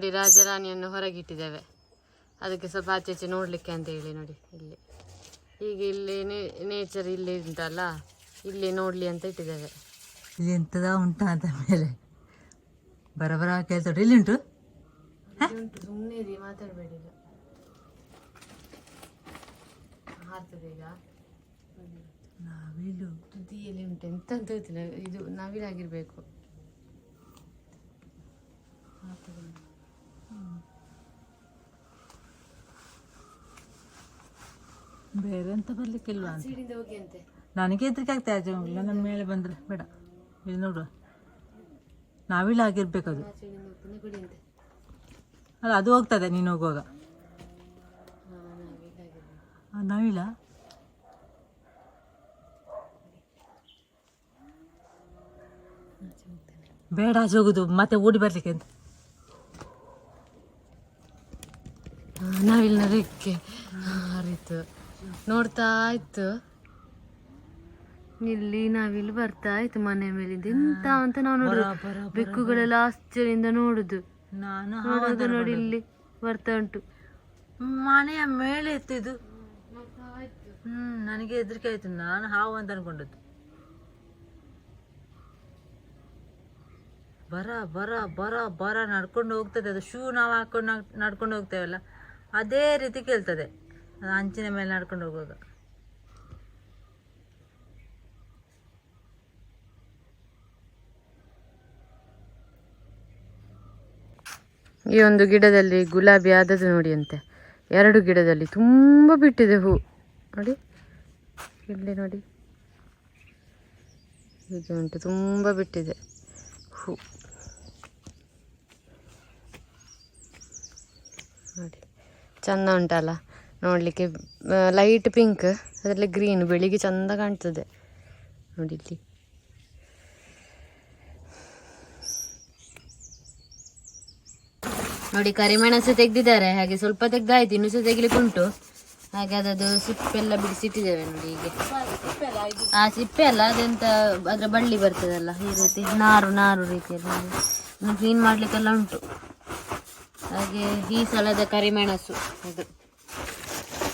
ನೋಡಿ ರಾಜರಾಣಿಯನ್ನು ಹೊರಗಿಟ್ಟಿದ್ದೇವೆ. ಅದಕ್ಕೆ ಸ್ವಲ್ಪ ಆಚೆ ಈಚೆ ನೋಡಲಿಕ್ಕೆ ಅಂತ ಹೇಳಿ ನೋಡಿ ಇಲ್ಲಿ. ಈಗ ಇಲ್ಲಿ ನೇಚರ್ ಇಲ್ಲಿ ಉಂಟಲ್ಲ ಇಲ್ಲಿ ನೋಡಲಿ ಅಂತ ಇಟ್ಟಿದ್ದೇವೆ. ಇಲ್ಲಿ ಎಂತದ ಉಂಟಾ ಅಂತ ಮೇಲೆ. ಬರಬರ ಕೆಲಸ ಇಲ್ಲಿ ಉಂಟು? ಸುಮ್ಮನೆ ಮಾತಾಡಬೇಡಿ ಹಾರ್ತದೆ ಈಗ. ನಾವಿಲು ತುದಿಯಲ್ಲಿ ಉಂಟು. ಎಂತ ಅಂತ ಗೊತ್ತಿಲ್ಲ. ಇದು ನವಿಲಾಗಿರ್ಬೇಕು. ಬೇರೆ ಎಂತ ಬರ್ಲಿಕ್ಕಿಲ್ವಾ ಅಂತ. ಸೀಡಿಂದ ಹೋಗಿ ಅಂತೆ. ನನಗೆ ಹೆದರಿಕೆ ಆಗ್ತಾ ಇದೆ ನನ್ನ ಮೇಲೆ ಬಂದ್ರೆ ಬೇಡ. ಇಲ್ಲಿ ನೋಡು. ನಾವಿಲ್ಲ ಆಗಿರ್ಬೇಕದು ಅದು. ಸೀಡಿಂದ ಹೋಗ್ತಾನೆ ಬಿಡಿ ಅಂತೆ. ಅಲ್ಲ ಅದು ಹೋಗ್ತದೆ ನೀನು ಹೋಗುವಾಗ. ಆ, ನಾವಿಲ್ಲ? ಬೇಡ ಆಚೆ ಹೋಗುದು. ಮತ್ತೆ ಓಡಿ ಬರ್ಲಿಕ್ಕೆ ಅಂತ. ನಾವಿಲ್ಲ ರೆಕ್ಕೆ ಹರಿತು ನೋಡ್ತಾ ಇತ್ತು. ಇಲ್ಲಿ ನಾವಿಲ್ಲಿ ಬರ್ತಾ ಇತ್ತು ಮನೆ ಮೇಲೆ. ಎಂತ ಅಂತ ನಾವು ನೋಡುದು. ಬೆಕ್ಕುಗಳೆಲ್ಲ ಆಶ್ಚರ್ಯದಿಂದ ನೋಡುದು. ನಾನು ನೋಡುದು ನೋಡಿ ಇಲ್ಲಿ ಬರ್ತಾ ಉಂಟು. ಮನೆಯ ಮೇಲೆ ಎತ್ತಿದ್ದು. ಹ್ಮ್ ನನಗೆ ಹೆದರಿಕೆ ಆಯ್ತು. ನಾನು ಹಾವು ಅಂತ ಅನ್ಕೊಂಡದ್ದು. ಬರ ಬರ ಬರ ಬರ ನಡ್ಕೊಂಡು ಹೋಗ್ತದೆ. ಅದು ಶೂ ನಾವು ಹಾಕೊಂಡು ನಡ್- ನಡ್ಕೊಂಡು ಹೋಗ್ತೇವಲ್ಲ. ಅದೇ ರೀತಿ ಕೇಳ್ತದೆ. ಅಂಚಿನ ಮೇಲೆ ನಡ್ಕೊಂಡು ಹೋಗುವಾಗ. ಈ ಒಂದು ಗಿಡದಲ್ಲಿ ಗುಲಾಬಿ ಆದದ್ದು ನೋಡಿ ಅಂತೆ ಎರಡು ಗಿಡದಲ್ಲಿ ತುಂಬ ಬಿಟ್ಟಿದೆ ಹೂ. ನೋಡಿ. ಇಲ್ಲಿ ನೋಡಿ. ಹೀಗೆ ಉಂಟು, ತುಂಬ ಬಿಟ್ಟಿದೆ ಹೂ. ನೋಡಿ. ಚಂದ ಉಂಟಲ್ಲ ನೋಡಲಿಕ್ಕೆ. ಲೈಟ್ ಪಿಂಕ್ ಅದರಲ್ಲಿ ಗ್ರೀನ್ ಬೆಳಿಗ್ಗೆ ಚಂದ ಕಾಣ್ತದೆ. ನೋಡಿ ಇಲ್ಲಿ ನೋಡಿ ಕರಿಮೆಣಸು ತೆಗ್ದಿದ್ದಾರೆ. ಹಾಗೆ ಸ್ವಲ್ಪ ತೆಗ್ದಾಯ್ತು, ಇನ್ನೂ ಸಹ ತೆಗಿಲಿಕ್ಕೆ ಉಂಟು. ಹಾಗೆ ಅದದು ಸಿಪ್ಪೆಲ್ಲ ಬಿಡಿಸಿಟ್ಟಿದ್ದೇವೆ ನೋಡಿ ಹೀಗೆ. ಆ ಸಿಪ್ಪೆ ಅಲ್ಲ ಅದೆಂತ, ಅದ್ರ ಬಳ್ಳಿ ಬರ್ತದಲ್ಲ, ಈ ರೀತಿ, ನಾರು ನಾರು ರೀತಿಯಲ್ಲಿ. ಕ್ಲೀನ್ ಮಾಡ್ಲಿಕ್ಕೆಲ್ಲ ಉಂಟು. ಹಾಗೆ ಈ ಸಲದ ಕರಿಮೆಣಸು ಇದು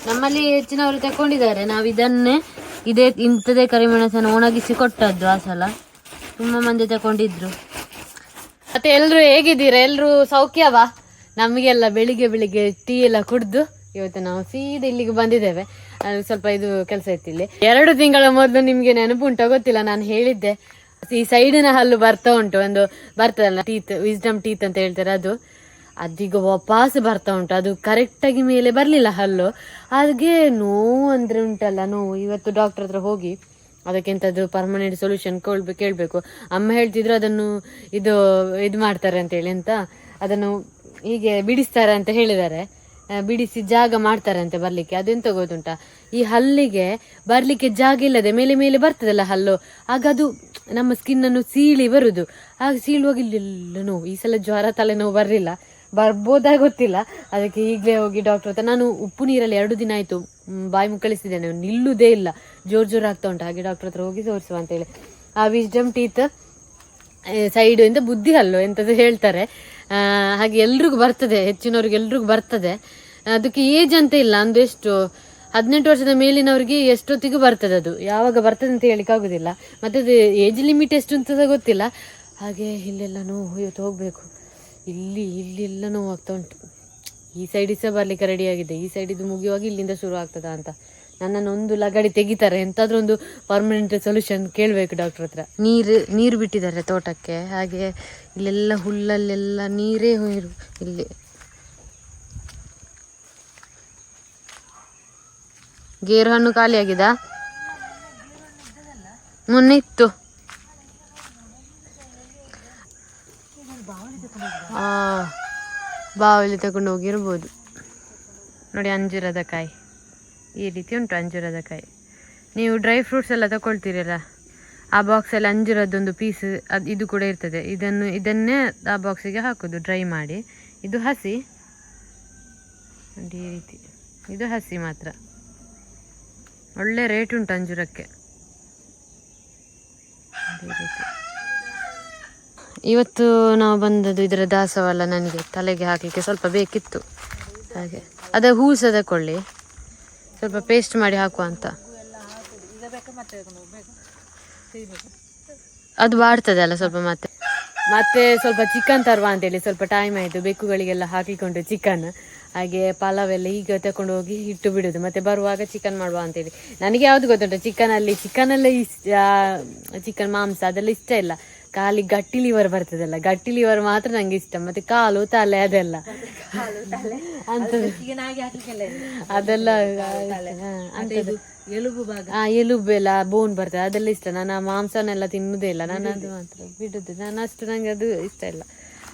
ನಮ್ಮಲ್ಲಿ ಹೆಚ್ಚಿನವರು ತಕೊಂಡಿದ್ದಾರೆ ನಾವು ಇದನ್ನೇ, ಇದೇ ಇಂಥದೇ ಕರಿಮೆಣಸನ್ನು ಒಣಗಿಸಿ ಕೊಟ್ಟದ್ದು ಆ ಸಲ. ತುಂಬ ಮಂದಿ ತಕೊಂಡಿದ್ರು ಮತ್ತೆ ಎಲ್ರು ಹೇಗಿದ್ದೀರಾ? ಎಲ್ಲರೂ ಸೌಖ್ಯವಾ? ನಮಗೆಲ್ಲ ಬೆಳಿಗ್ಗೆ ಬೆಳಿಗ್ಗೆ ಟೀ ಎಲ್ಲ ಕುಡ್ದು ಇವತ್ತು ನಾವು ಸೀದಾ ಇಲ್ಲಿಗೆ ಬಂದಿದ್ದೇವೆ. ಸ್ವಲ್ಪ ಇದು ಕೆಲಸ ಇತ್ತು ಇಲ್ಲಿ. ಎರಡು ತಿಂಗಳ ಮೊದಲು ನಿಮ್ಗೆ ನೆನಪು ಉಂಟಾ ಗೊತ್ತಿಲ್ಲ, ನಾನು ಹೇಳಿದ್ದೆ. ಈ ಸೈಡಿನ ಹಲ್ಲು ಬರ್ತಾ ಉಂಟು. ಒಂದು ಬರ್ತದಲ್ಲ ಟೀತ್ ವಿಸ್ಡಮ್ ಟೀತ್ ಅಂತ ಹೇಳ್ತಾರೆ ಅದು. ಅದೀಗ ವಾಪಸ್ ಬರ್ತಾ ಉಂಟು. ಅದು ಕರೆಕ್ಟಾಗಿ ಮೇಲೆ ಬರಲಿಲ್ಲ ಹಲ್ಲು. ಹಾಗೆ ನೋವು ಅಂದರೆ ಉಂಟಲ್ಲ, ನೋವು. ಇವತ್ತು ಡಾಕ್ಟರ್ ಹತ್ರ ಹೋಗಿ ಅದಕ್ಕೆಂಥದ್ದು ಪರ್ಮನೆಂಟ್ ಸೊಲ್ಯೂಷನ್ ಕೇಳ್ಬೇಕು ಕೇಳಬೇಕು. ಅಮ್ಮ ಹೇಳ್ತಿದ್ರು ಅದನ್ನು ಇದು ಇದು ಮಾಡ್ತಾರೆ ಅಂತೇಳಿ ಅಂತ. ಅದನ್ನು ಹೀಗೆ ಬಿಡಿಸ್ತಾರೆ ಅಂತ ಹೇಳಿದ್ದಾರೆ. ಬಿಡಿಸಿ ಜಾಗ ಮಾಡ್ತಾರೆ ಬರಲಿಕ್ಕೆ ಬರ್ಲಿಕ್ಕೆ. ಅದೆಂತ ಗೊತ್ತುಂಟಾ? ಈ ಹಲ್ಲಿಗೆ ಬರಲಿಕ್ಕೆ ಜಾಗ ಇಲ್ಲದೆ ಮೇಲೆ ಮೇಲೆ ಬರ್ತದಲ್ಲ ಹಲ್ಲು. ಆಗ ಅದು ನಮ್ಮ ಸ್ಕಿನ್ ಅನ್ನು ಸೀಳಿ ಬರುದು. ಆಗ ಸೀಳುವಾಗ ಇಲ್ಲ ನೋವು. ಈ ಸಲ ಜ್ವರ, ತಲೆನೋವು ಬರಲಿಲ್ಲ. ಬರ್ಬೋದಾ ಗೊತ್ತಿಲ್ಲ. ಅದಕ್ಕೆ ಈಗಲೇ ಹೋಗಿ ಡಾಕ್ಟರ್ ಹತ್ರ. ನಾನು ಉಪ್ಪು ನೀರಲ್ಲಿ ಎರಡು ದಿನ ಆಯಿತು ಬಾಯಿ ಮುಕ್ಕಳಿಸಿದ್ದೇನೆ ನಿಲ್ಲುವುದೇ ಇಲ್ಲ. ಜೋರು ಜೋರು ಆಗ್ತಾ ಉಂಟು. ಹಾಗೆ ಡಾಕ್ಟರ್ ಹತ್ರ ಹೋಗಿ ತೋರಿಸುವ ಅಂತೇಳಿ ಆ ವಿಸ್ಡಮ್ ಟೀತ್ ಸೈಡು ಇಂದ ಬುದ್ಧಿ ಹಲ್ಲು ಎಂತದ್ದು ಹೇಳ್ತಾರೆ. ಹಾಗೆ ಎಲ್ರಿಗೂ ಬರ್ತದೆ. ಹೆಚ್ಚಿನವ್ರಿಗೆ ಎಲ್ರಿಗೂ ಬರ್ತದೆ. ಅದಕ್ಕೆ ಏಜ್ ಅಂತ ಇಲ್ಲ. ಅಂದ್ರೆ ಎಷ್ಟು? ಹದಿನೆಂಟು ವರ್ಷದ ಮೇಲಿನವರಿಗೆ ಎಷ್ಟೊತ್ತಿಗೂ ಬರ್ತದೆ ಅದು. ಯಾವಾಗ ಬರ್ತದೆ ಅಂತ ಹೇಳಿಕ್ಕೆ ಆಗುದಿಲ್ಲ. ಮತ್ತೆ ಅದು ಏಜ್ ಲಿಮಿಟ್ ಎಷ್ಟು ಅಂತ ಗೊತ್ತಿಲ್ಲ. ಹಾಗೆ ಇಲ್ಲೆಲ್ಲ ನೋವು, ಇವತ್ತು ಹೋಗ್ಬೇಕು. ಇಲ್ಲಿ ಇಲ್ಲೆಲ್ಲ ನೋವು ಆಗ್ತಾ ಉಂಟು. ಈ ಸೈಡ್ ಸಹ ಬರ್ಲಿಕ್ಕೆ ರೆಡಿ ಆಗಿದೆ. ಈ ಸೈಡ್ ಇದು ಮುಗಿಯುವಾಗ ಇಲ್ಲಿಂದ ಶುರು ಆಗ್ತದಾ ಅಂತ. ನನ್ನನ್ನು ಒಂದು ಲಗಡಿ ತೆಗಿತಾರೆ. ಎಂತಾದ್ರೂ ಒಂದು ಪರ್ಮನೆಂಟ್ ಸೊಲ್ಯೂಷನ್ ಕೇಳಬೇಕು ಡಾಕ್ಟರ್ ಹತ್ರ. ನೀರು ನೀರು ಬಿಟ್ಟಿದ್ದಾರೆ ತೋಟಕ್ಕೆ. ಹಾಗೆ ಇಲ್ಲೆಲ್ಲ ಹುಲ್ಲಲ್ಲೆಲ್ಲ ನೀರೇ ಹೋಯಿರು ಇಲ್ಲಿ. ಗೇರು ಹಣ್ಣು ಖಾಲಿ ಆಗಿದಾ ಮೊನ್ನೆ ಇತ್ತು ಆ ಬಾವಲಿ ತಗೊಂಡು ಹೋಗಿರ್ಬೋದು. ನೋಡಿ ಅಂಜೂರದ ಕಾಯಿ. ಈ ರೀತಿ ಉಂಟು ಅಂಜೂರದ ಕಾಯಿ. ನೀವು ಡ್ರೈ ಫ್ರೂಟ್ಸ್ ಎಲ್ಲ ತಗೊಳ್ತೀರಲ್ಲ, ಆ ಬಾಕ್ಸಲ್ಲಿ ಅಂಜೂರದ್ದೊಂದು ಪೀಸ್ ಅದು ಇದು ಕೂಡ ಇರ್ತದೆ. ಇದನ್ನು, ಇದನ್ನೇ ಆ ಬಾಕ್ಸಿಗೆ ಹಾಕೋದು ಡ್ರೈ ಮಾಡಿ. ಇದು ಹಸಿ. ನೋಡಿ ಈ ರೀತಿ. ಇದು ಹಸಿ ಮಾತ್ರ. ಒಳ್ಳೆ ರೇಟ್ ಉಂಟು ಅಂಜೂರಕ್ಕೆ. ಅದೇ ರೀತಿ. ಇವತ್ತು ನಾವು ಬಂದದ್ದು ಇದರ ದಾಸವಾಳ ನನಗೆ ತಲೆಗೆ ಹಾಕಲಿಕ್ಕೆ ಸ್ವಲ್ಪ ಬೇಕಿತ್ತು. ಹಾಗೆ. ಅದ ಹೂ ಸಹ ಕೊಳ್ಳಿ. ಸ್ವಲ್ಪ ಪೇಸ್ಟ್ ಮಾಡಿ ಹಾಕುವ ಅಂತ. ಅದು ಬಾಡ್ತದೆ ಅಲ್ಲ ಸ್ವಲ್ಪ ಮತ್ತೆ. ಮತ್ತೆ ಸ್ವಲ್ಪ ಚಿಕನ್ ತರುವ ಅಂತೇಳಿ ಸ್ವಲ್ಪ ಟೈಮ್ ಆಯಿತು. ಬೆಕ್ಕುಗಳಿಗೆಲ್ಲ ಹಾಕಿಕೊಂಡು ಚಿಕನ್ ಹಾಗೆ ಪಲಾವೆಲ್ಲ ಈಗ ತಕೊಂಡು ಹೋಗಿ ಇಟ್ಟು ಬಿಡೋದು. ಮತ್ತೆ ಬರುವಾಗ ಚಿಕನ್ ಮಾಡುವ ಅಂತೇಳಿ. ನನಗೆ ಯಾವ್ದು ಗೊತ್ತುಂಟು? ಚಿಕನ್ ಅಲ್ಲಿ ಚಿಕನ್ ಎಲ್ಲ ಚಿಕನ್ ಮಾಂಸ ಅದೆಲ್ಲ ಇಷ್ಟ ಇಲ್ಲ. ಖಾಲಿ ಗಟ್ಟಿ ಲಿವರ್ ಬರ್ತದಲ್ಲ ಗಟ್ಟಿ ಲಿವರ್ ಮಾತ್ರ ನಂಗೆ ಇಷ್ಟ ಮತ್ತೆ ಕಾಲು ತಲೆ ಅದೆಲ್ಲ. ಅದೆಲ್ಲ. ಎಲುಬು ಭಾಗ. ಆ ಎಲುಬು ಎಲ್ಲ ಬೋನ್ ಬರ್ತದೆ ಅದೆಲ್ಲ ಇಷ್ಟ. ನಾನು ಆ ಮಾಂಸನೆಲ್ಲ ತಿನ್ನುದೇ ಇಲ್ಲ. ನಾನು ಅದು ಮಾತ್ರ ಬಿಡುದು ನಾನು ಅಷ್ಟು ನಂಗೆ ಅದು ಇಷ್ಟ ಇಲ್ಲ.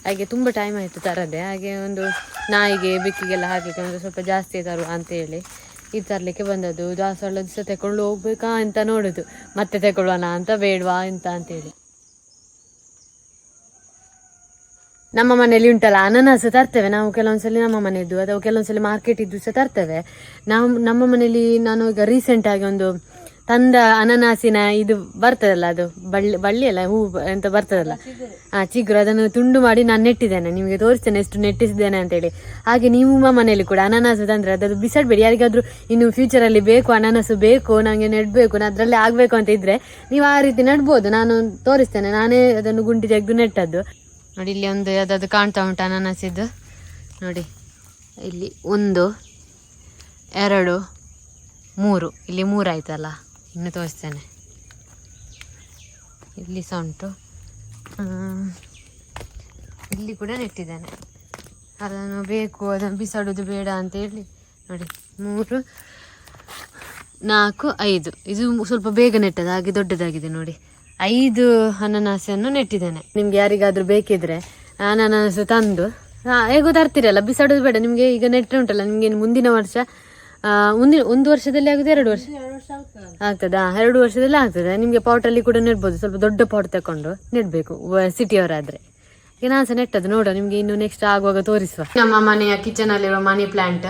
ಹಾಗೆ ತುಂಬ ಟೈಮ್ ಆಯ್ತು ತರದೆ. ಹಾಗೆ ಒಂದು ನಾಯಿಗೆ ಬೆಕ್ಕಿಗೆಲ್ಲ ಹಾಕಲಿಕ್ಕೆ ಒಂದು ಸ್ವಲ್ಪ ಜಾಸ್ತಿ ತರುವ ಅಂತೇಳಿ ಇದು ತರ್ಲಿಕ್ಕೆ ಬಂದದ್ದು. ದಾಸವಾಳ ದಿವಸ ತಗೊಂಡು ಹೋಗ್ಬೇಕಾ ಅಂತ ನೋಡುದು. ಮತ್ತೆ ತಗೊಳ್ಳೋಣ ಅಂತ ಬೇಡವಾ ಅಂತ ಅಂತೇಳಿ ನಮ್ಮ ಮನೆಯಲ್ಲಿ ಉಂಟಲ್ಲ, ಅನನಸ ತರ್ತೇವೆ ನಾವು ಕೆಲವೊಂದ್ಸಲಿ ನಮ್ಮ ಮನೆಯದ್ದು, ಅಥವಾ ಕೆಲವೊಂದ್ಸಲಿ ಮಾರ್ಕೆಟ್ ಇದ್ದು ಸಹ ತರ್ತೇವೆ. ನಾವು, ನಮ್ಮ ಮನೆಯಲ್ಲಿ ನಾನು ಈಗ ರೀಸೆಂಟ್ ಆಗಿ ಒಂದು ತಂದ ಅನನಾಸಿನ ಇದು ಬರ್ತದಲ್ಲ ಅದು, ಬಳ್ಳಿ ಬಳ್ಳಿ ಅಲ್ಲ, ಹೂ ಎಂತ ಬರ್ತದಲ್ಲ? ಆ, ಚಿಗುರು, ಅದನ್ನು ತುಂಡು ಮಾಡಿ ನಾನು ನೆಟ್ಟಿದ್ದೇನೆ, ನಿಮಗೆ ತೋರಿಸ್ತೇನೆ ಎಷ್ಟು ನೆಟ್ಟಿಸಿದ್ದೇನೆ ಅಂತೇಳಿ. ಹಾಗೆ ನಿಮ್ಮ ಮನೆಯಲ್ಲಿ ಕೂಡ ಅನಾನಸ್ ತಂದ್ರೆ ಅದನ್ನು ಬಿಸಾಡ್ಬೇಡಿ ಯಾರಿಗಾದ್ರೂ ಇನ್ನು ಫ್ಯೂಚರಲ್ಲಿ ಬೇಕು, ಅನನಾಸು ಬೇಕು ನನಗೆ ನೆಡ್ಬೇಕು ನಾನು ಅದರಲ್ಲೇ ಆಗಬೇಕು ಅಂತ ಇದ್ರೆ, ನೀವು ಆ ರೀತಿ ನೆಡ್ಬೋದು, ನಾನು ತೋರಿಸ್ತೇನೆ, ನಾನೇ ಅದನ್ನು ಗುಂಡಿ ತೆಗೆದು ನೆಟ್ಟದ್ದು. ನೋಡಿ, ಇಲ್ಲಿ ಒಂದು ಯಾವುದಾದ್ರು ಕಾಣ್ತಾ ಉಂಟು ಅನಾನಸಿದ್ದು. ನೋಡಿ, ಇಲ್ಲಿ ಒಂದು, ಎರಡು, ಮೂರು. ಇಲ್ಲಿ ಮೂರು ಆಯ್ತಲ್ಲ, ಇನ್ನು ತೋರಿಸ್ತೇನೆ. ಇಲ್ಲಿ ಸಹ ಉಂಟು. ಇಲ್ಲಿ ಕೂಡ ನೆಟ್ಟಿದ್ದೇನೆ. ಅದನ್ನು ಬೇಕು, ಅದನ್ನು ಬಿಸಾಡೋದು ಬೇಡ ಅಂತ ಹೇಳಿ. ನೋಡಿ, ಮೂರು, ನಾಲ್ಕು, ಐದು. ಇದು ಸ್ವಲ್ಪ ಬೇಗ ನೆಟ್ಟದ ಹಾಗೆ ದೊಡ್ಡದಾಗಿದೆ ನೋಡಿ. ಐದು ಅನನಾಸನ್ನು ನೆಟ್ಟಿದ್ದೇನೆ. ನಿಮ್ಗೆ ಯಾರಿಗಾದ್ರೂ ಬೇಕಿದ್ರೆ ಅನನಾಸು ತಂದು. ಹೇಗೋ ತರ್ತೀರಲ್ಲ, ಬಿಸಾಡೋದು ಬೇಡ. ನಿಮ್ಗೆ ಈಗ ನೆಟ್ಟರೆ ಉಂಟಲ್ಲ, ನಿಮ್ಗೆ ಮುಂದಿನ ವರ್ಷ ಮುಂದಿನ, ಒಂದು ವರ್ಷದಲ್ಲಿ ಆಗುದು, ಎರಡು ವರ್ಷ? ಆಗ್ತದಾ ಎರಡು ವರ್ಷದಲ್ಲಿ ಆಗ್ತದೆ. ನಿಮ್ಗೆ ಪಾಟಲ್ಲಿ ಕೂಡ ನೆಡ್ಬೋದು. ಸ್ವಲ್ಪ ದೊಡ್ಡ ಪಾಟ್ ತಕೊಂಡು ನೆಡ್ಬೇಕು ಸಿಟಿಯವರಾದ್ರೆ. ಈಗ ನಾನು ಸಹ ನೆಟ್ಟದ್ದು ನೋಡುವ, ನಿಮ್ಗೆ ಇನ್ನು ನೆಕ್ಸ್ಟ್ ಆಗುವಾಗ ತೋರಿಸುವ. ನಮ್ಮ ಮನೆಯ ಕಿಚನ್ ಅಲ್ಲಿರುವ ಮನಿ ಪ್ಲಾಂಟ್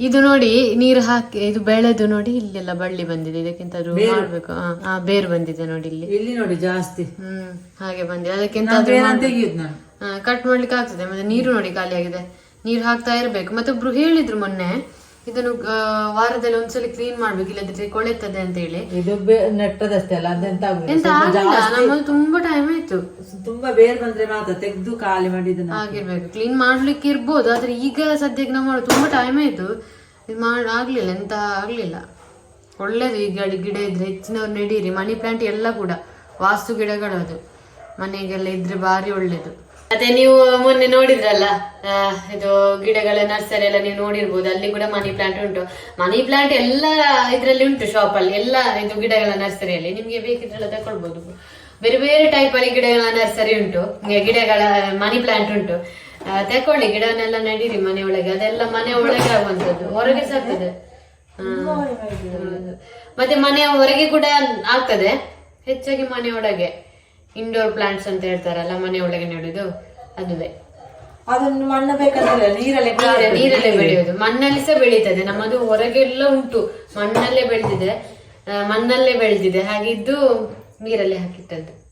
ಇದು ನೋಡಿ ನೀರು ಹಾಕಿ ಇದು ಬೆಳೆದು ನೋಡಿ ಇಲ್ಲೆಲ್ಲ ಬಳ್ಳಿ ಬಂದಿದೆ. ಇದಕ್ಕಿಂತ ಮಾಡ್ಬೇಕು. ಆ, ಬೇರು ಬಂದಿದೆ ನೋಡಿ ಇಲ್ಲಿ. ಇಲ್ಲಿ ನೋಡಿ ಜಾಸ್ತಿ. ಹ್ಮ್ ಹಾಗೆ ಬಂದಿದೆ. ಅದಕ್ಕಿಂತ ಕಟ್ ಮಾಡ್ಲಿಕ್ಕೆ ಆಗ್ತದೆ. ಮತ್ತೆ ನೀರು ನೋಡಿ ಖಾಲಿ ಆಗಿದೆ ನೀರು ಹಾಕ್ತಾ ಇರ್ಬೇಕು. ಮತ್ತೆ ಒಬ್ರು ಹೇಳಿದ್ರು ಮೊನ್ನೆ ಇದನ್ನು ವಾರದಲ್ಲಿ ಒಂದ್ಸಲಿ ಕ್ಲೀನ್ ಮಾಡ್ಬೇಕು ಇಲ್ಲದ್ರೆ ಕೊಳೆತದೆ ಅಂತ ಹೇಳಿ. ಇದು ನೆಟ್ಟದಷ್ಟೇ ಅಲ್ಲ ಅದೆಂತ ಆಗುದಿಲ್ಲ. ಎಂತ ಆಗಿಲ್ಲ ನಮ್ಮದು ತುಂಬಾ ಟೈಮ್ ಆಯ್ತು. ತುಂಬಾ ಬೇರೆ ಬಂದ್ರೆ ಮಾತ್ರ ತೆಗೆದು ಖಾಲಿ ಮಾಡಿದ್ದು ಆಗಿರ್ಬೇಕು. ಕ್ಲೀನ್ ಮಾಡ್ಲಿಕ್ಕೆ ಇರ್ಬೋದು ಆದ್ರೆ ಈಗ ಸದ್ಯಕ್ಕೆ ನಾವು ಮಾಡೋದು ತುಂಬಾ ಟೈಮ್ ಆಯ್ತು. ಇದು ಮಾಡ್ ಆಗ್ಲಿಲ್ಲ ಎಂತ ಆಗ್ಲಿಲ್ಲ. ಒಳ್ಳೇದು ಈ ಗಿಡ ಗಿಡ ಇದ್ರೆ ಹೆಚ್ಚಿನವ್ರು ನೆಡೀರಿ. ಮನಿ ಪ್ಲಾಂಟ್ ಎಲ್ಲ ಕೂಡ ವಾಸ್ತು ಗಿಡಗಳದು. ಅದು ಮನೆಗೆಲ್ಲ ಇದ್ರೆ ಬಾರಿ ಒಳ್ಳೇದು. ಮತ್ತೆ ನೀವು ಮೊನ್ನೆ ನೋಡಿದ್ರಲ್ಲ ಇದು ಗಿಡಗಳ ನರ್ಸರಿ ಎಲ್ಲ ನೀವು ನೋಡಿರ್ಬೋದು ಅಲ್ಲಿ ಕೂಡ ಮನಿ ಪ್ಲಾಂಟ್ ಉಂಟು. ಮನಿ ಪ್ಲಾಂಟ್ ಎಲ್ಲ ಇದ್ರಲ್ಲಿ ಉಂಟು ಶಾಪ್ ಅಲ್ಲಿ ಎಲ್ಲ ಇದು ಗಿಡಗಳ ನರ್ಸರಿಯಲ್ಲಿ ನಿಮ್ಗೆ ಬೇಕಿದ್ರೆಲ್ಲ ತಕೊಳ್ಬಹುದು ಬೇರೆ ಬೇರೆ ಟೈಪ್ ಅಲ್ಲಿ ಗಿಡಗಳ ನರ್ಸರಿ ಉಂಟು. ಗಿಡಗಳ ಮನಿ ಪ್ಲಾಂಟ್ ಉಂಟು. ತಕೊಳ್ಳಿ ಗಿಡನೆಲ್ಲ ನಡೀರಿ ಮನೆ ಒಳಗೆ. ಅದೆಲ್ಲ ಮನೆ ಒಳಗೆ ಆಗುವಂತದ್ದು ಹೊರಗೆ ಸಾಕ್ತದೆ. ಮತ್ತೆ ಮನೆಯ ಹೊರಗೆ ಕೂಡ ಆಗ್ತದೆ. ಹೆಚ್ಚಾಗಿ ಮನೆ ಒಳಗೆ. ಇಂಡೋರ್ ಪ್ಲಾಂಟ್ಸ್ ಅಂತ ಹೇಳ್ತಾರಲ್ಲ ಮನೆ ಒಳಗೆ ನೆಡೋದು ಅದುವೇ. ಅದನ್ನು ಮಣ್ಣು ಬೇಕಂದ್ರೆ ನೀರಲ್ಲೇ ನೀರ- ನೀರಲ್ಲೇ ಬೆಳೆಯೋದು. ಮಣ್ಣಲ್ಲಿ ಸಹ ಬೆಳೀತದೆ. ನಮ್ಮದು ಹೊರಗೆಲ್ಲ ಉಂಟು. ಮಣ್ಣಲ್ಲೇ ಬೆಳೆದಿದೆ. ಮಣ್ಣಲ್ಲೇ ಬೆಳೆದಿದೆ. ಹಾಗಿದ್ದು ನೀರಲ್ಲೇ ಹಾಕಿಟ್ಟದ್ದು.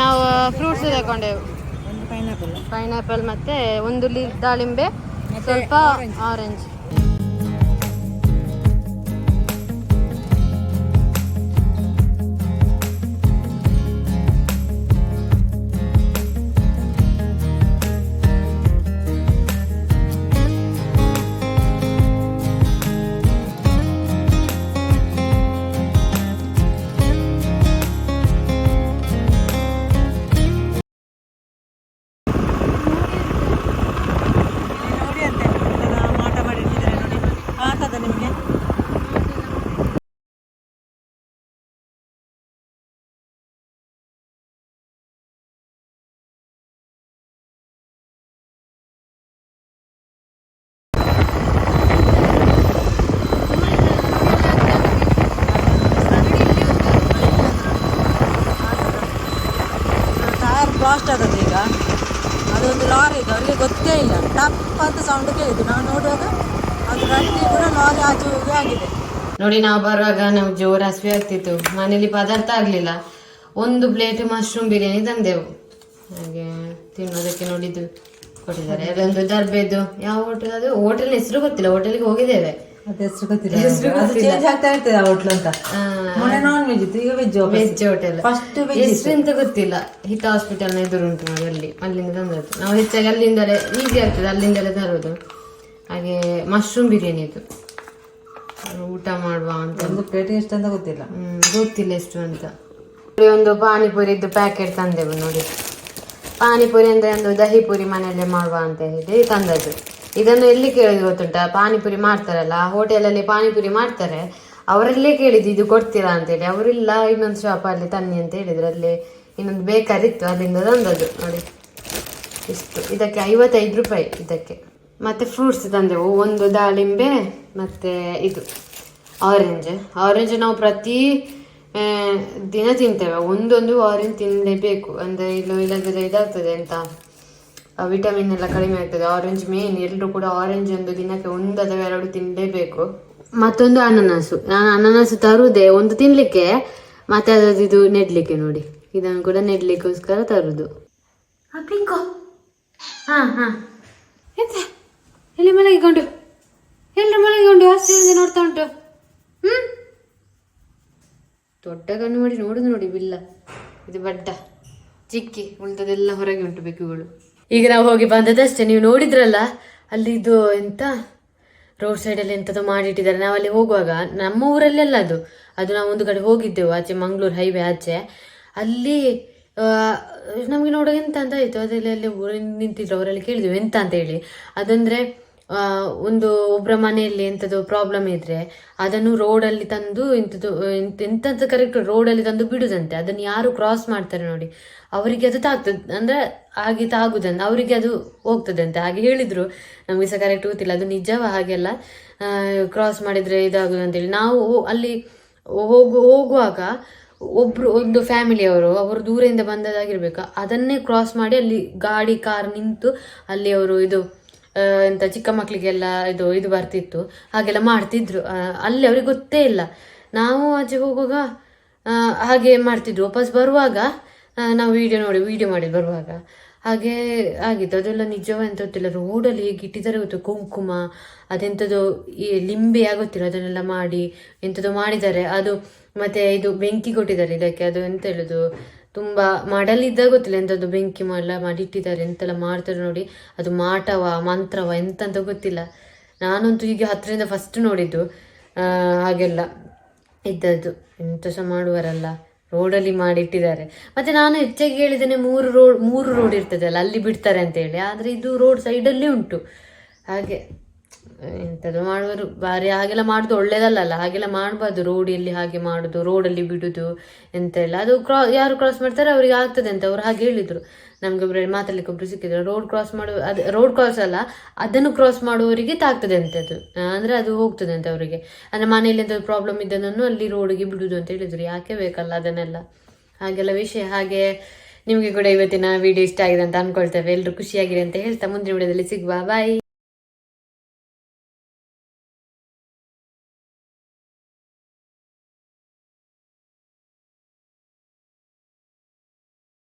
ನಾವು ಫ್ರೂಟ್ಸ್ ತಗೊಂಡೆವು. ಪೈನಾಪಲ್ ಪೈನಾಪಲ್ ಮತ್ತೆ ಒಂದು ಲಿ ದಾಳಿಂಬೆ ಸ್ವಲ್ಪ ಆರೆಂಜ್ ಫಾಸ್ಟ್ ಆದದ್ದು ಈಗ. ಅದೊಂದು ಲಾರಿ ಇದೆ, ಅವರಿಗೆ ಗೊತ್ತೇ ಇಲ್ಲ. ಟಪ್ ಅಂತ ಸೌಂಡ್ ಕೇಳಿದ್ದು. ನಾವು ನೋಡುವಾಗ ಅದು ಗಾಡಿ ಕೂಡ ಲಾರಿ ಆಚೆ ಹೋಗಿ ಆಗಿದೆ. ನೋಡಿ, ನಾವು ಬರುವಾಗ ನಾವು ಜೋರು ಹಸಿವೆ ಆಗ್ತಿತ್ತು. ಮನೇಲಿ ಪದಾರ್ಥ ಆಗಲಿಲ್ಲ. ಒಂದು ಪ್ಲೇಟ್ ಮಶ್ರೂಮ್ ಬಿರಿಯಾನಿ ತಂದೆವು. ಹಾಗೆ ತಿನ್ನೋದಕ್ಕೆ ನೋಡಿದ್ದು. ಕೊಟ್ಟಿದ್ದಾರೆ. ಅದೊಂದು ದರ್ಬೆದ್ದು. ಯಾವ ಹೋಟೆಲ್ ಅದು? ಹೋಟೆಲ್ ಹೆಸರು ಗೊತ್ತಿಲ್ಲ. ಹೋಟೆಲ್ಗೆ ಹೋಗಿದ್ದೇವೆ. ಅದ ಹೆಸರು ಗೊತ್ತಿಲ್ಲ ಅದು ಚೇಂಜ್ ಆಗ್ತಾ ಇರ್ತದೆ ಆ ಹೋಟ್ಲು ಅಂತ. ಮೊನ್ನೆ ನಾನ್ ವೆಜ್ ಇತ್ತು ಈಗ veg veg hotel first veg ಹೆಸರು ಅಂತ ಗೊತ್ತಿಲ್ಲ. ಹಿತ ಹಾಸ್ಪಿಟಲ್ ಎದುರು ಉಂಟು ನೋಡಿ ಅಲ್ಲಿ ಅಲ್ಲಿಂದ ತಂದದ್ದು ನಾವು ಹೆಚ್ಚಾಗಿ ಅಲ್ಲಿಂದಲೇ ಈಸಿ ಆಗ್ತದೆ ಅಲ್ಲಿಂದಲೇ ತರೋದು. ಹಾಗೆ ಮಶ್ರೂಮ್ ಬಿರಿಯಾನಿ ಇದು ಊಟ ಮಾಡುವ ಅಂತ. ಒಂದು ಪ್ಲೇಟ್ ಎಷ್ಟು ಅಂತ ಗೊತ್ತಿಲ್ಲ. ಹ್ಮ್, ಗೊತ್ತಿಲ್ಲ ಎಷ್ಟು ಅಂತ. ನೋಡಿ, ಒಂದು ಪಾನಿಪುರಿದ್ದು ಪ್ಯಾಕೆಟ್ ತಂದೆವು ನೋಡಿ. ಪಾನಿಪುರಿ ಅಂದ್ರೆ ಒಂದು ದಹಿ ಪುರಿ ಮನೆಯಲ್ಲೇ ಮಾಡುವ ಅಂತ ಹೇಳಿ ತಂದದ್ದು. ಇದನ್ನು ಎಲ್ಲಿ ಕೇಳಿದ್ರು ಗೊತ್ತುಂಟ? ಪಾನಿಪುರಿ ಮಾಡ್ತಾರಲ್ಲ, ಹೋಟೆಲಲ್ಲಿ ಪಾನಿಪುರಿ ಮಾಡ್ತಾರೆ. ಅವರಲ್ಲೇ ಕೇಳಿದ್ದು, ಇದು ಕೊಡ್ತೀರಾ? ಅಂತೇಳಿ ಅವರಿಲ್ಲ, ಇನ್ನೊಂದು ಶಾಪ್ ಅಲ್ಲಿ ತನ್ನಿ ಅಂತ ಹೇಳಿದ್ರು. ಅಲ್ಲಿ ಇನ್ನೊಂದು ಬೇಕರಿ ಇತ್ತು. ಅಲ್ಲಿಂದ ತಂದದ್ದು. ನೋಡಿ, ಇಷ್ಟು. ಇದಕ್ಕೆ ಐವತ್ತೈದು ರೂಪಾಯಿ ಇದಕ್ಕೆ. ಮತ್ತೆ ಫ್ರೂಟ್ಸ್ ತಂದೆವು ಒಂದು ದಾಳಿಂಬೆ, ಮತ್ತೆ ಇದು ಆರೆಂಜ್ ಆರೆಂಜ್ ನಾವು ಪ್ರತಿ ದಿನ ತಿಂತೇವೆ. ಒಂದೊಂದು ಆರೆಂಜ್ ತಿನ್ನಲೇಬೇಕು ಅಂದರೆ ಇಲ್ಲ ಇಲ್ಲದ್ರೆ ಇದಾಗ್ತದೆ ಅಂತ. ವಿಟಮಿನ್ ಎಲ್ಲ ಕಡಿಮೆ ಆಗ್ತದೆ. ಆರೆಂಜ್ ಮೇನ್ ಎಲ್ಲರೂ ಕೂಡ ಆರೆಂಜ್ ಒಂದು ದಿನಕ್ಕೆ ಒಂದು ಅಥವಾ ಎರಡು ತಿನ್ನಲೇಬೇಕು ಮತ್ತೊಂದು ಅನನಾಸು. ನಾನು ಅನನಾಸು ತರುವುದೇ ಒಂದು ತಿನ್ನಲಿಕ್ಕೆ ಮತ್ತೆ ಅದರದ್ದು ಇದು ನೆಡ್ಲಿಕ್ಕೆ ನೋಡಿ. ಇದನ್ನು ಕೂಡ ನೆಡ್ಲಿಕ್ಕೋಸ್ಕರ ತರುದು. ಪಿಂಕು. ಹಾ ಹಾ. ಎಂತ? ಎಲ್ಲಿ ಮಲಗಿಕೊಂಡು? ಎಲ್ಲರೂ ಮಲಗಿಕೊಂಡು ಆಸ್ತಿ ನೋಡ್ತಾ ಉಂಟು. ಹ್ಮ್? ದೊಡ್ಡ ಕಣ್ಣು ಮಾಡಿ ನೋಡುದು ನೋಡಿ ಬಿಲ್ಲ. ಇದು ಬಡ್ಡ. ಚಿಕ್ಕಿ ಉಳಿದದೆಲ್ಲ ಹೊರಗೆ ಉಂಟು ಬೆಕ್ಕುಗಳು. ಈಗ ನಾವು ಹೋಗಿ ಬಂದದಷ್ಟೇ ನೀವು ನೋಡಿದ್ರಲ್ಲ, ಅಲ್ಲಿ ಇದು ಎಂತ? ರೋಡ್ ಸೈಡಲ್ಲಿ ಎಂಥದ್ದು ಮಾಡಿಟ್ಟಿದ್ದಾರೆ. ನಾವು ಅಲ್ಲಿ ಹೋಗುವಾಗ, ನಮ್ಮ ಊರಲ್ಲೆಲ್ಲ ಅದು. ಅದು ನಾವು ಒಂದು ಕಡೆ ಹೋಗಿದ್ದೆವು, ಆಚೆ ಮಂಗಳೂರು ಹೈವೇ ಆಚೆ. ಅಲ್ಲಿ ನಮಗೆ ನೋಡೋಕೆ ಎಂತ ಅಂತ ಆಯಿತು. ಅದರಲ್ಲಿ ಅಲ್ಲಿ ಊರಲ್ಲಿ ನಿಂತಿದ್ರು, ಅವರಲ್ಲಿ ಕೇಳಿದ್ವಿ, ಎಂತ ಅಂತ ಹೇಳಿ. ಅದಂದ್ರೆ ಒಂದು ಒಬ್ಬರ ಮನೆಯಲ್ಲಿ ಎಂಥದ್ದು ಪ್ರಾಬ್ಲಮ್ ಇದ್ರೆ ಅದನ್ನು ರೋಡಲ್ಲಿ ತಂದು ಇಂಥದ್ದು ಎಂಥದ್ದು ಕರೆಕ್ಟ್ ರೋಡಲ್ಲಿ ತಂದು ಬಿಡುದಂತೆ. ಅದನ್ನು ಯಾರು ಕ್ರಾಸ್ ಮಾಡ್ತಾರೆ ನೋಡಿ. ಅವರಿಗೆ ಅದು ತಾಗ್ತದೆ. ಅಂದ್ರೆ ಹಾಗೆ ತಾಗುದಂತೆ. ಅವರಿಗೆ ಅದು ಹೋಗ್ತದಂತೆ. ಹಾಗೆ ಹೇಳಿದ್ರು. ನಮಗೆ ಸಹ ಕರೆಕ್ಟ್ ಗೊತ್ತಿಲ್ಲ. ಅದು ನಿಜವ ಹಾಗೆಲ್ಲ ಕ್ರಾಸ್ ಮಾಡಿದ್ರೆ ಇದಾಗುದು ಅಂತೇಳಿ. ನಾವು ಅಲ್ಲಿ ಹೋಗು, ಹೋಗುವಾಗ ಒಬ್ರು, ಒಂದು ಫ್ಯಾಮಿಲಿಯವರು ಅವರು ದೂರದಿಂದ ಬಂದದಾಗಿರ್ಬೇಕು ಅದನ್ನೇ ಕ್ರಾಸ್ ಮಾಡಿ ಅಲ್ಲಿ ಗಾಡಿ ಕಾರ್ ನಿಂತು ಅಲ್ಲಿ ಅವರು ಇದು ಎಂತ ಚಿಕ್ಕ ಮಕ್ಕಳಿಗೆಲ್ಲ ಇದು ಇದು ಬರ್ತಿತ್ತು. ಹಾಗೆಲ್ಲ ಮಾಡ್ತಿದ್ರು. ಅಲ್ಲಿ ಅವ್ರಿಗೆ ಗೊತ್ತೇ ಇಲ್ಲ. ನಾವು ಆಚೆ ಹೋಗುವಾಗ ಹಾಗೆ ಮಾಡ್ತಿದ್ರು. ವಾಪಸ್ ಬರುವಾಗ ನಾವು ವಿಡಿಯೋ ನೋಡಿ ವಿಡಿಯೋ ಮಾಡಿ ಬರುವಾಗ. ಹಾಗೆ ಆಗಿತ್ತು. ಅದೆಲ್ಲ ನಿಜವೇ ಅಂತ ಗೊತ್ತಿಲ್ಲ ರೋಡಲ್ಲಿ ಹೇಗೆ ಇಟ್ಟಿದ್ದಾರೆ ಗೊತ್ತು? ಕುಂಕುಮ ಅದೆಂಥದ್ದು ಈ ಲಿಂಬೆ ಆಗುತ್ತಿಲ್ಲ ಅದನ್ನೆಲ್ಲ ಮಾಡಿ ಎಂಥದ್ದು ಮಾಡಿದ್ದಾರೆ. ಅದು, ಮತ್ತೆ ಇದು ಬೆಂಕಿ ಕೊಟ್ಟಿದ್ದಾರೆ ಇದಕ್ಕೆ. ಅದು ಎಂತ ಹೇಳುದು? ತುಂಬಾ ಮಾಡಲಿದ್ದ ಗೊತ್ತಿಲ್ಲ ಎಂಥದ್ದು ಬೆಂಕಿ ಮಾಡ ಮಾಡಿಟ್ಟಿದ್ದಾರೆ, ಎಂತೆಲ್ಲ ಮಾಡ್ತಾರೆ ನೋಡಿ. ಅದು ಮಾಟವ, ಮಂತ್ರವ, ಎಂತಂತ ಗೊತ್ತಿಲ್ಲ. ನಾನಂತೂ ಈಗ ಹತ್ತರಿಂದ ಫಸ್ಟ್ ನೋಡಿದ್ದು. ಹಾಗೆಲ್ಲ ಇದ್ದದ್ದು. ಎಂತ ಸಹ ಮಾಡುವರಲ್ಲ. ರೋಡಲ್ಲಿ ಮಾಡಿಟ್ಟಿದ್ದಾರೆ. ಮತ್ತೆ ನಾನು ಹೆಚ್ಚಾಗಿ ಹೇಳಿದ್ದೇನೆ ಮೂರು ರೋಡ್ ಮೂರು ರೋಡ್ ಇರ್ತದಲ್ಲ ಅಲ್ಲಿ ಬಿಡ್ತಾರೆ ಅಂತ ಹೇಳಿ. ಆದರೆ ಇದು ರೋಡ್ ಸೈಡಲ್ಲಿ ಉಂಟು. ಹಾಗೆ. ಎಂಥದ್ದು ಮಾಡುವರು. ಬಾರಿ ಹಾಗೆಲ್ಲ ಮಾಡುದು ಒಳ್ಳೇದಲ್ಲ ಹಾಗೆಲ್ಲ ಮಾಡಬಾರ್ದು. ರೋಡಲ್ಲಿ ಹಾಗೆ ಮಾಡುದು ರೋಡಲ್ಲಿ ಬಿಡುದು ಎಂತ ಎಲ್ಲ ಅದು ಕ್ರಾ ಯಾರು ಕ್ರಾಸ್ ಮಾಡ್ತಾರೆ ಅವರಿಗೆ ಆಗ್ತದೆ ಅಂತ ಅವ್ರು ಹಾಗೆ ಹೇಳಿದ್ರು. ನಮ್ಗೆ ಒಬ್ರು ಮಾತಾಡ್ಲಿಕ್ಕೆ ಒಬ್ರು ಸಿಕ್ಕಿದ್ರು. ರೋಡ್ ಕ್ರಾಸ್ ಮಾಡುವ, ಅದು ರೋಡ್ ಕ್ರಾಸ್ ಅಲ್ಲ, ಅದನ್ನು ಕ್ರಾಸ್ ಮಾಡುವವರಿಗೆ ತಾಗ್ತದೆ ಅಂತ ಅದು. ಅಂದ್ರೆ ಅದು ಹೋಗ್ತದೆ ಅಂತ ಅವರಿಗೆ. ಅಂದ್ರೆ ಮನೆಯಲ್ಲಿ ಎಂತ ಪ್ರಾಬ್ಲಮ್ ಇದ್ದನನ್ನು ಅಲ್ಲಿ ರೋಡಿಗೆ ಬಿಡುದು ಅಂತ ಹೇಳಿದ್ರು. ಯಾಕೆ ಬೇಕಲ್ಲ ಅದನ್ನೆಲ್ಲ? ಹಾಗೆಲ್ಲ ವಿಷಯ. ಹಾಗೆ ನಿಮಗೆ ಕೂಡ ಇವತ್ತಿನ ವಿಡಿಯೋ ಇಷ್ಟ ಆಗಿದೆ ಅಂತ ಅನ್ಕೊಳ್ತೇವೆ. ಎಲ್ಲರೂ ಖುಷಿಯಾಗಿದೆ ಅಂತ ಹೇಳ್ತಾ ಮುಂದಿನ ವಿಡಿಯೋದಲ್ಲಿ ಸಿಗುವ. ಬಾಯ್